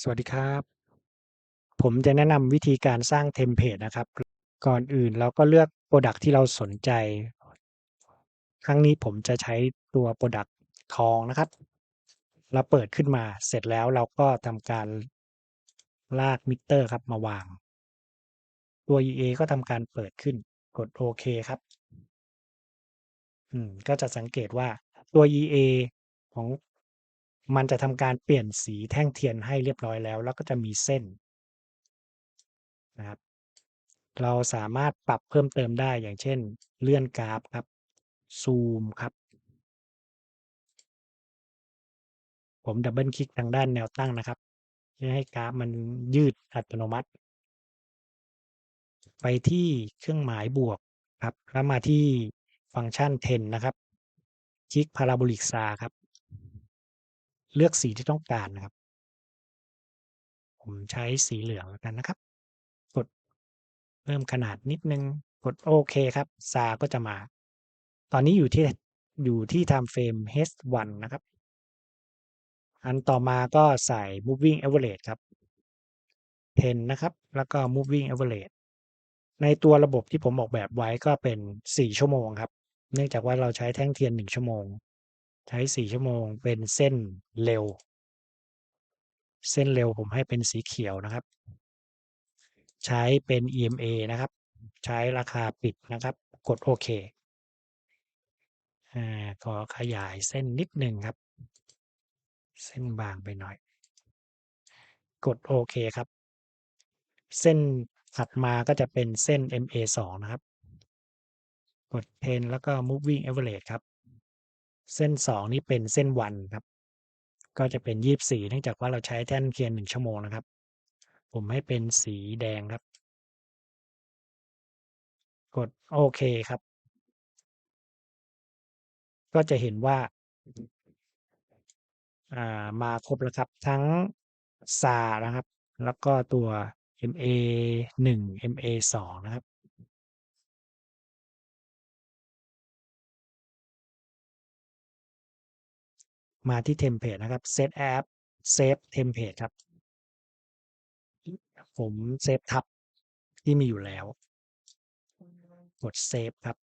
สวัสดีครับ ผมจะแนะนำวิธีการสร้างเทมเพลตนะครับ ก่อนอื่นเราก็เลือกพรอดักต์ที่เราสนใจ ครั้งนี้ผมจะใช้ตัวพรอดักต์ทองนะครับ เราเปิดขึ้นมาเสร็จแล้วเราก็ทำการลากมิเตอร์ครับมาวาง ตัว EA ก็ทำการเปิดขึ้น กดโอเคครับ อืม ก็จะสังเกตว่าตัว EA ของ มันจะทำการเปลี่ยนสีแท่งเทียนให้เรียบร้อยแล้ว แล้วก็จะมีเส้นนะครับ เราสามารถปรับเพิ่มเติมได้อย่างเช่น เลื่อนกราฟครับ ซูมครับ ผมดับเบิลคลิกทางด้านแนวตั้งนะครับเพื่อให้กราฟมันยืดอัตโนมัติ ไปที่เครื่องหมายบวกครับ แล้วมาที่ฟังก์ชัน 10 นะครับ คลิก Parabolic Star ครับ เลือกสีที่ต้องการนะครับ ผมใช้สีเหลืองแล้วกันนะครับ กดเพิ่มขนาดนิดนึง กดโอเคครับ Star ก็จะมา ตอนนี้อยู่ที่อยู่ที่ Time Frame H1 นะครับ อันต่อมาก็ใส่ Moving Average ครับ 10 นะครับ แล้วก็ Moving Average ในตัวระบบที่ผมออกแบบไว้ก็เป็น 4 ชั่วโมงครับ เนื่องจากว่าเราใช้แท่งเทียน 1 ชั่วโมง ใช้4ชั่วโมงเป็นเส้นเร็ว เส้นเร็วผมให้เป็นสีเขียวนะครับ ใช้เป็น EMA นะครับ ใช้ราคาปิดนะครับ กดโอเคอ่าขอขยายเส้นนิดหนึ่งครับ เส้นบางไปหน่อย กดโอเคครับ เส้นถัดมาก็จะเป็นเส้น MA2 นะครับ กด10แล้วก็ Moving Average ครับ เส้น2นี่เป็นเส้นวันครับ ก็จะเป็น24เนื่องจากว่าเราใช้แท่นเทียน1ชั่วโมงนะครับ ผมให้เป็นสีแดงครับ กดโอเคครับ ก็จะเห็นว่าอ่ามาครบแล้วครับ ทั้ง SAR นะครับ แล้วก็ตัว MA1 MA2 นะครับ มาที่เทมเพลตนะครับ Set App Save Template ครับ ผมเซฟทับที่มีอยู่แล้ว กดเซฟครับ